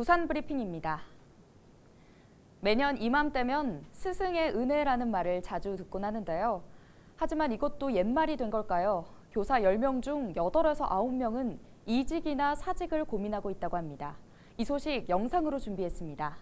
부산 브리핑입니다. 매년 이맘때면 스승의 은혜라는 말을 자주 듣곤 하는데요. 하지만 이것도 옛말이 된 걸까요? 교사 10명 중 8에서 9명은 이직이나 사직을 고민하고 있다고 합니다. 이 소식 영상으로 준비했습니다.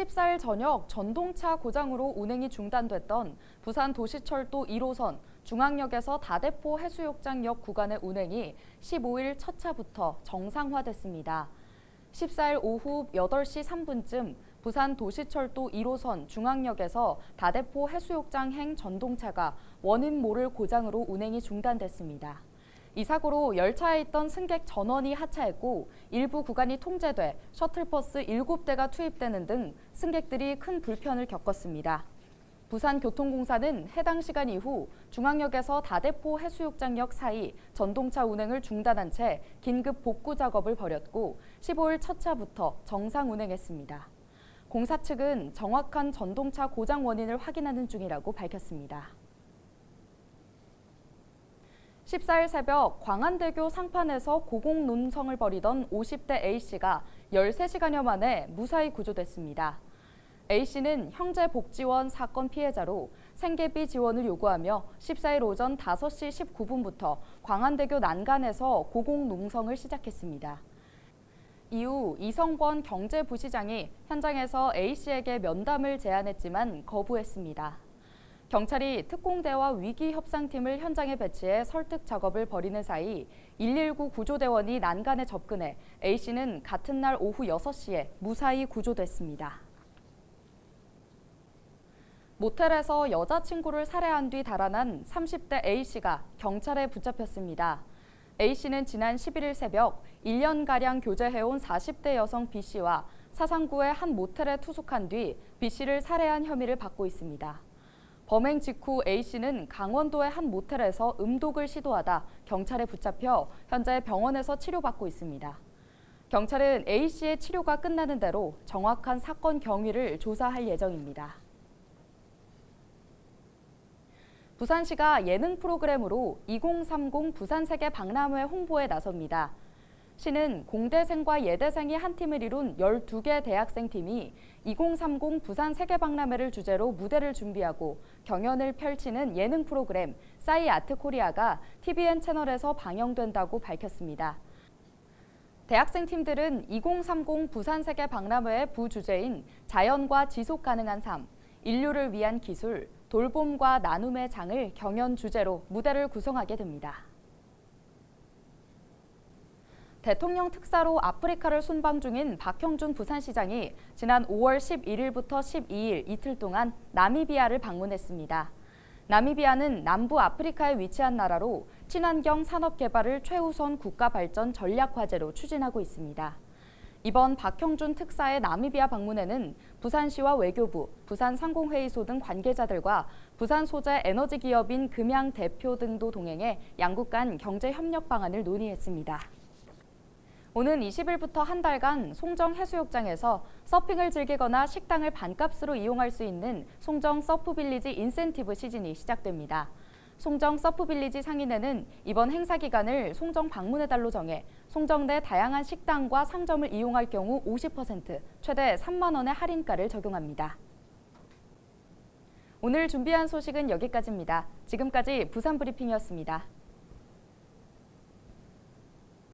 (14일) 저녁 전동차 고장으로 운행이 중단됐던 부산 도시철도 1호선 중앙역에서 다대포 해수욕장역 구간의 운행이 (15일) 첫 차부터 정상화됐습니다. (14일) 오후 (8시 3분쯤) 부산 도시철도 1호선 중앙역에서 다대포 해수욕장행 전동차가 원인 모를 고장으로 운행이 중단됐습니다. 이 사고로 열차에 있던 승객 전원이 하차했고 일부 구간이 통제돼 셔틀버스 7대가 투입되는 등 승객들이 큰 불편을 겪었습니다. 부산교통공사는 해당 시간 이후 중앙역에서 다대포 해수욕장역 사이 전동차 운행을 중단한 채 긴급 복구 작업을 벌였고 15일 첫 차부터 정상 운행했습니다. 공사 측은 정확한 전동차 고장 원인을 확인하는 중이라고 밝혔습니다. 14일 새벽 광안대교 상판에서 고공 논성을 벌이던 50대 A씨가 13시간여 만에 무사히 구조됐습니다. A씨는 형제복지원 사건 피해자로 생계비 지원을 요구하며 14일 오전 5시 19분부터 광안대교 난간에서 고공 농성을 시작했습니다. 이후 이성권 경제부시장이 현장에서 A씨에게 면담을 제안했지만 거부했습니다. 경찰이 특공대와 위기 협상팀을 현장에 배치해 설득 작업을 벌이는 사이 119 구조대원이 난간에 접근해 A씨는 같은 날 오후 6시에 무사히 구조됐습니다. 모텔에서 여자친구를 살해한 뒤 달아난 30대 A씨가 경찰에 붙잡혔습니다. A씨는 지난 11일 새벽 1년가량 교제해온 40대 여성 B씨와 사상구의 한 모텔에 투숙한 뒤 B씨를 살해한 혐의를 받고 있습니다. 범행 직후 A씨는 강원도의 한 모텔에서 음독을 시도하다 경찰에 붙잡혀 현재 병원에서 치료받고 있습니다. 경찰은 A씨의 치료가 끝나는 대로 정확한 사건 경위를 조사할 예정입니다. 부산시가 예능 프로그램으로 2030 부산세계 박람회 홍보에 나섭니다. 시는 공대생과 예대생이 한 팀을 이룬 12개 대학생 팀이 2030 부산 세계박람회를 주제로 무대를 준비하고 경연을 펼치는 예능 프로그램 싸이 아트 코리아가 TVN 채널에서 방영된다고 밝혔습니다. 대학생 팀들은 2030 부산 세계 박람회의 부주제인 자연과 지속 가능한 삶, 인류를 위한 기술, 돌봄과 나눔의 장을 경연 주제로 무대를 구성하게 됩니다. 대통령 특사로 아프리카를 순방 중인 박형준 부산시장이 지난 5월 11일부터 12일 이틀 동안 나미비아를 방문했습니다. 나미비아는 남부 아프리카에 위치한 나라로 친환경 산업 개발을 최우선 국가 발전 전략 과제로 추진하고 있습니다. 이번 박형준 특사의 나미비아 방문에는 부산시와 외교부, 부산상공회의소 등 관계자들과 부산 소재 에너지 기업인 금양 대표 등도 동행해 양국 간 경제 협력 방안을 논의했습니다. 오는 20일부터 한 달간 송정 해수욕장에서 서핑을 즐기거나 식당을 반값으로 이용할 수 있는 송정 서프빌리지 인센티브 시즌이 시작됩니다. 송정 서프빌리지 상인회는 이번 행사 기간을 송정 방문의 달로 정해 송정 내 다양한 식당과 상점을 이용할 경우 50% 최대 3만 원의 할인가를 적용합니다. 오늘 준비한 소식은 여기까지입니다. 지금까지 부산 브리핑이었습니다.